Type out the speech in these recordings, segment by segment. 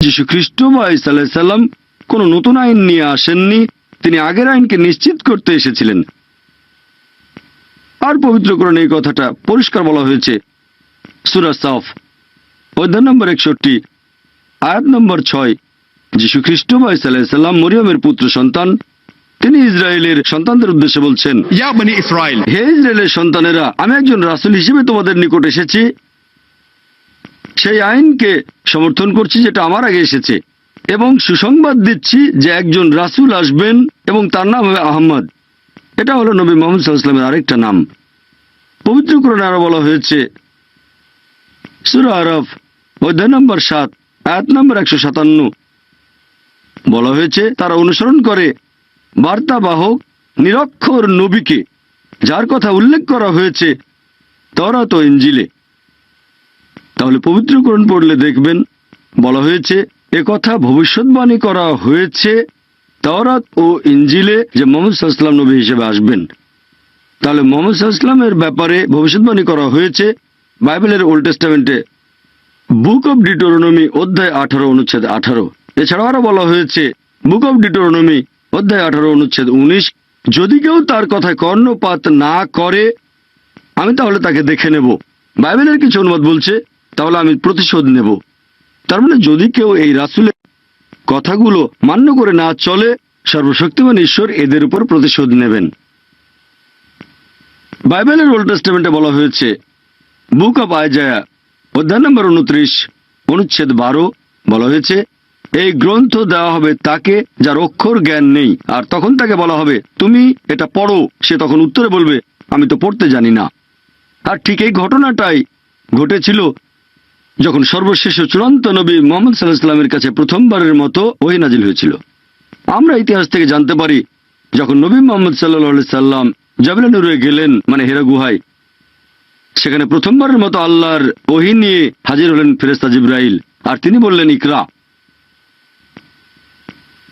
যিশু খ্রিস্ট বা ইসাল্লাম কোন নতুন আইন নিয়ে আসেননি তিনি আগের আইনকে নিশ্চিত করতে এসেছিলেন। আর পবিত্র কোরআনে এই কথাটা পরিষ্কার বলা হয়েছে। সুরা সাফ অধ্যায় নম্বর একষট্টি আয়াত নম্বর ছয়। যিশু খ্রিস্ট বা ইসাল্লাম মরিয়মের পুত্র সন্তান তিনি ইসরায়েলের সন্তানদের উদ্দেশ্যে বলছেন হে ইসরায়েলের সন্তানেরা আমি একজন রাসুল হিসেবে তোমাদের নিকট এসেছি সেই আইনকে সমর্থন করছি যেটা আমার আগে এসেছে। এবং সুসংবাদ দিচ্ছি যে একজন রাসূল আসবেন এবং তার নাম হবে আহমদ। এটা হলো নবী মোহাম্মদ সাল্লামের আরেকটা নাম। পবিত্রকরণে আরও বলা হয়েছে, সুরা আরফ, অধ্যায় নম্বর সাত, আয়াত নম্বর একশো সাতান্ন। বলা হয়েছে, তারা অনুসরণ করে বার্তাবাহক, নিরক্ষর নবীকে, যার কথা উল্লেখ করা হয়েছে তরা তো ইঞ্জিলে তাহলে পবিত্রকরণ পড়লে দেখবেন বলা হয়েছে কথা ভবিষ্যৎবাণী করা হয়েছে তরাত ও ইঞ্জিলে যে মোহাম্মদ সাল্লাম নবী হিসেবে আসবেন। তাহলে মোহাম্মদ সাল্লামের ব্যাপারে ভবিষ্যৎবাণী করা হয়েছে বাইবেলের ওল্ড টেস্টামেন্টে, বুক অব ডিটোরনমি অধ্যায় আঠারো, অনুচ্ছেদ আঠারো। এছাড়াও আরও বলা হয়েছে, বুক অব ডিটোরনমি অধ্যায় আঠারো, অনুচ্ছেদ উনিশ, যদি কেউ তার কথায় কর্ণপাত না করে, আমি তাহলে তাকে দেখে নেব। বাইবেলের কিছু অনুবাদ বলছে তাহলে আমি প্রতিশোধ নেব। তার মানে যদি কেউ এই রাসুলের কথাগুলো মান্য করে না চলে, সর্বশক্তিমান ঈশ্বর এদের উপর প্রতিশোধ নেবেন। বাইবেলের ওল্ড টেস্টামেন্টে বলা হয়েছে, বুক অব আয়জায়া অধ্যায় নম্বর উনত্রিশ, অনুচ্ছেদ বারো, বলা হয়েছে, এই গ্রন্থ দেওয়া হবে তাকে যার অক্ষর জ্ঞান নেই, আর তখন তাকে বলা হবে, তুমি এটা পড়ো। সে তখন উত্তরে বলবে, আমি তো পড়তে জানি না। আর ঠিক এই ঘটনাটাই ঘটেছিল যখন সর্বশেষ চূড়ান্ত নবী মোহাম্মদ সাল্লাহ কাছে প্রথমবারের মতো ওহি নাজিল হয়েছিল। আমরা ইতিহাস থেকে জানতে পারি যখন নবী মোহাম্মদ সাল্লাহ সাল্লাম জাবিলা নুরে গেলেন মানে হেরা গুহায় সেখানে প্রথমবারের মতো আল্লাহর ওহি নিয়ে হাজির হলেন ফেরেস্তা জিব্রাইল। আর তিনি বললেন ইকরা।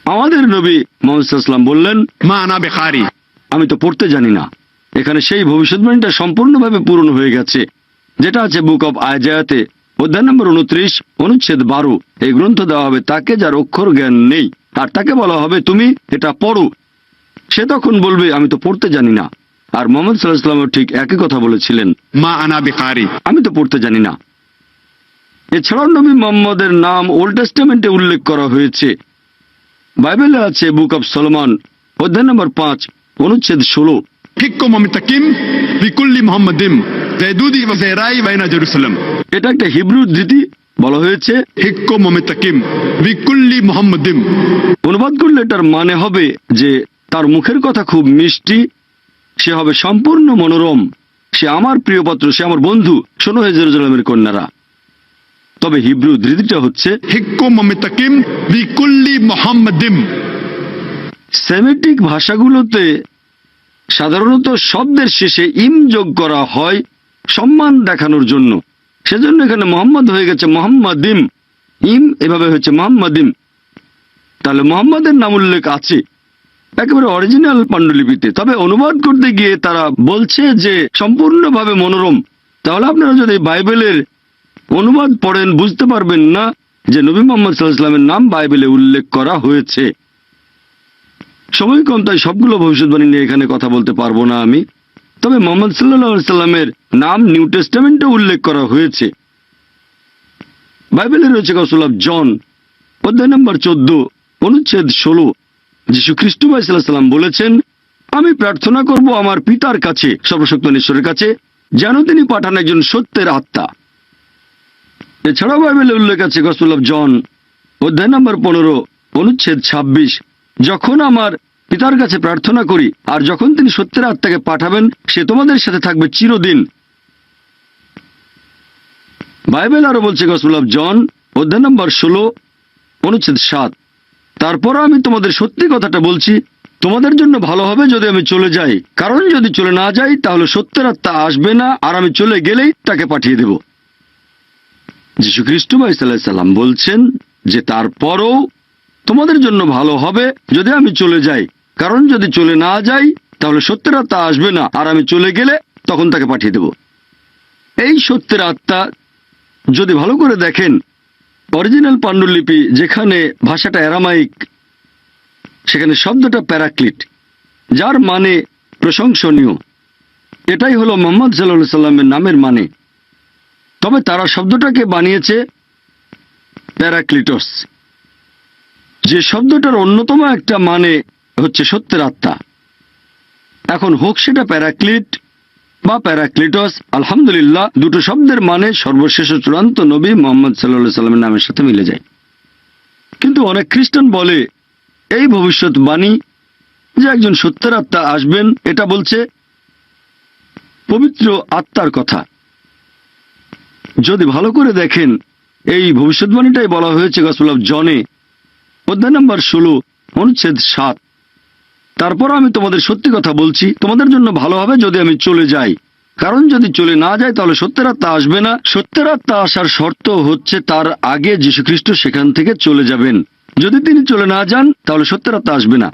আমাদের নবী মোহাম্মদাম বললেন মা না বেকারি। আমি তো পড়তে জানি না। এখানে সেই ভবিষ্যৎবাণীটা সম্পূর্ণভাবে পূরণ হয়ে গেছে যেটা আছে বুক অব আয়জায়াতে অধ্যায় নম্বর উনত্রিশ অনুচ্ছেদ বারো। এই গ্রন্থ দেওয়া হবে তাকে যার অক্ষর জ্ঞান নেই। আর তাকে বলা হবে তুমি এটা পড়ো। সে তখন বলবে আমি তো পড়তে জানি না। আর মোহাম্মদ সাল্লাহাম ঠিক একই কথা বলেছিলেন। মা আনা বেকারি আমি তো পড়তে জানি না। এছাড়াও নবী মোহাম্মদের নাম ওল্ড টেস্টামেন্টে উল্লেখ করা হয়েছে। বাইবেলে আছে বুক অব সলমান অধ্যায় নম্বর পাঁচ অনুচ্ছেদ ষোলো। ঠিক মোহাম্মদ তাকিম বিকুল্লি মোহাম্মদিম। They do the এটা একটা হিব্রু রীতি বলা হয়েছে। হিক্কম অমিতাকিম বিকুল্লি মোহাম্মদিম। অনুবাদ করলে এটার মানে হবে যে তার মুখের কথা খুব মিষ্টি সে হবে সম্পূর্ণ মনোরম সে আমার প্রিয়পত্র সে আমার বন্ধু। শোনো হে জেরুজালামের কন্যারা। তবে হিব্রু ধৃতিটা হচ্ছে সেমেটিক ভাষাগুলোতে সাধারণত শব্দের শেষে ইম যোগ করা হয়। সম্মান দেখানোর জন্য। সেজন্য এখানে মোহাম্মদ হয়ে গেছে মোহাম্মদিম। ইম ইম এভাবে হয়েছে মোহাম্মদিম। তাহলে মোহাম্মদের নাম উল্লেখ আছে। একেবারে অরিজিনাল পাণ্ডুলিপিতে। তবে অনুবাদ করতে গিয়ে তারা বলছে যে, সম্পূর্ণভাবে মনোরম। তাহলে আপনারা যদি বাইবেলের অনুবাদ পড়েন, বুঝতে পারবেন না যে নবী মোহাম্মদ সাল্লাহামের নাম বাইবেলে উল্লেখ করা হয়েছে। সময় কম তাই সবগুলো ভবিষ্যৎবাণী নিয়ে এখানে কথা বলতে পারব না আমি। তবে মোহাম্মদ সাল্লাহ সাল্লামের নাম নিউ টেস্টামেন্টে উল্লেখ করা হয়েছে। বাইবেলে রয়েছে গসল অফ জন, অধ্যায় নম্বর চোদ্দ, অনুচ্ছেদ ষোলো। যীশু খ্রিস্ট সাল্লাম বলেছেন, আমি প্রার্থনা করব আমার পিতার কাছে, সর্বশক্ত ঈশ্বরের কাছে, যেন তিনি পাঠান একজন সত্যের আত্মা। এছাড়াও বাইবেলে উল্লেখ আছে গসল অফ জন, অধ্যায় নম্বর পনেরো, অনুচ্ছেদ ছাব্বিশ, যখন আমার পিতার কাছে প্রার্থনা করি, আর যখন তিনি সত্যের আত্মাকে পাঠাবেন, সে তোমাদের সাথে থাকবে চিরদিন। বাইবেল আরও বলছে অফ জন অধ্যায় নম্বর ষোলো, অনুচ্ছেদ সাত। তারপর আমি তোমাদের সত্যি কথাটা বলছি, তোমাদের জন্য ভালো হবে যদি আমি চলে যাই। কারণ যদি চলে না যাই, তাহলে সত্যের আত্মা আসবে না, আর আমি চলে গেলেই তাকে পাঠিয়ে দেব। যীশু খ্রিস্ট সাল্লাম বলছেন যে, তারপরও তোমাদের জন্য ভালো হবে যদি আমি চলে যাই। কারণ যদি চলে না যাই, তাহলে সত্যের আত্মা আসবে না। আর আমি চলে গেলে তখন তাকে পাঠিয়ে দেব। এই সত্যের আত্মা যদি ভালো করে দেখেন, অরিজিনাল পাণ্ডুলিপি যেখানে ভাষাটা অ্যারামাইক, সেখানে শব্দটা প্যারাক্লিট, যার মানে প্রশংসনীয়। এটাই হলো মোহাম্মদ সাল্লাহ সাল্লামের নামের মানে। তবে তারা শব্দটাকে বানিয়েছে প্যারাক্লিটস। যে শব্দটার অন্যতম একটা মানে হচ্ছে সত্যের আত্মা। এখন হোক সেটা প্যারাক্লিট বা প্যারাক্লিটস, আলহামদুলিল্লাহ, দুটো শব্দের মানে সর্বশেষ চূড়ান্ত নবী মোহাম্মদ সাল্লাহ সাল্লামের নামের সাথে মিলে যায়। কিন্তু অনেক খ্রিস্টান বলে, এই ভবিষ্যৎবাণী যে একজন সত্যের আত্মা আসবেন, এটা বলছে পবিত্র আত্মার কথা। যদি ভালো করে দেখেন, এই ভবিষ্যৎবাণীটাই বলা হয়েছে গসল অফ জনে, অধ্যায় নম্বর ষোলো, অনুচ্ছেদ সাত। তারপর আমি তোমাদের সত্যি কথা বলছি, তোমাদের জন্য ভালো হবে যদি আমি চলে যাই। কারণ যদি চলে না যায় তাহলে সত্যের আত্মা আসবে না। সত্যের আত্মা আসার শর্ত হচ্ছে তার আগে যীশুখ্রিস্ট সেখান থেকে চলে যাবেন। যদি তিনি চলে না যান, তাহলে সত্যের আত্মা আসবে না।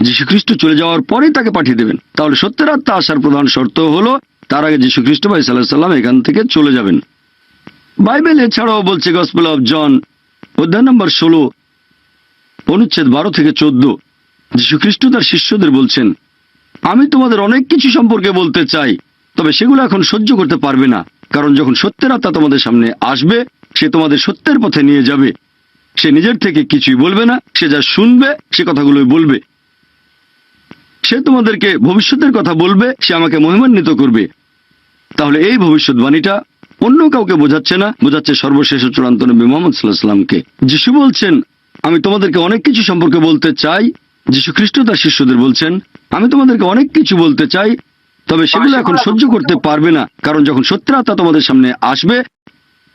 যীশুখ্রিস্ট চলে যাওয়ার পরেই তাকে পাঠিয়ে দেবেন। তাহলে সত্যের আত্মা আসার প্রধান শর্ত হলো, তার আগে যীশুখ্রিস্ট ভাই সাল্লাহ সাল্লাম এখান থেকে চলে যাবেন। বাইবেল এছাড়াও বলছে গসপেল অফ জন অধ্যায় নম্বর ষোলো, অনুচ্ছেদ বারো থেকে চোদ্দ। যীশুখ্রিস্ট তার শিষ্যদের বলছেন, আমি তোমাদের অনেক কিছু সম্পর্কে বলতে চাই, তবে সেগুলো এখন সহ্য করতে পারবে না, কারণ যখন সত্যের আত্মা তোমাদের সামনে আসবে, সে তোমাদের সত্যের পথে নিয়ে যাবে। সে নিজের থেকে কিছুই বলবে না, সে যা শুনবে, সে কথাগুলোই বলবে। সে তোমাদেরকে ভবিষ্যতের কথা বলবে, সে আমাকে মহিমান্বিত করবে। তাহলে এই ভবিষ্যৎবাণীটা অন্য কাউকে বোঝাচ্ছে না, বোঝাচ্ছে সর্বশেষ চূড়ান্ত নবী মোহাম্মদ সাল্লাহ সাল্লামকে যিশু বলছেন, আমি তোমাদেরকে অনেক কিছু সম্পর্কে বলতে চাই যিশু খ্রিস্ট তার শিষ্যদের বলছেন, আমি তোমাদেরকে অনেক কিছু বলতে চাই, তবে সেগুলো এখন সহ্য করতে পারবে না, কারণ যখন সত্যের আত্মা তোমাদের সামনে আসবে,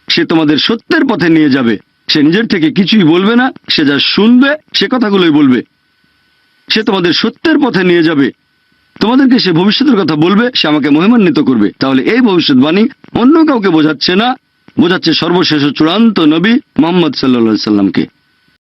সে তোমাদের সত্যের পথে নিয়ে যাবে। সে নিজের থেকে কিছুই বলবে না, সে যা শুনবে, সে কথাগুলোই বলবে। সে তোমাদের সত্যের পথে নিয়ে যাবে। তোমাদেরকে সে ভবিষ্যতের কথা বলবে, সে আমাকে মহিমান্বিত করবে। তাহলে এই ভবিষ্যৎবাণী অন্য কাউকে বোঝাচ্ছে না, বোঝাচ্ছে সর্বশেষ চূড়ান্ত নবী মোহাম্মদ সাল্লা সাল্লামকে।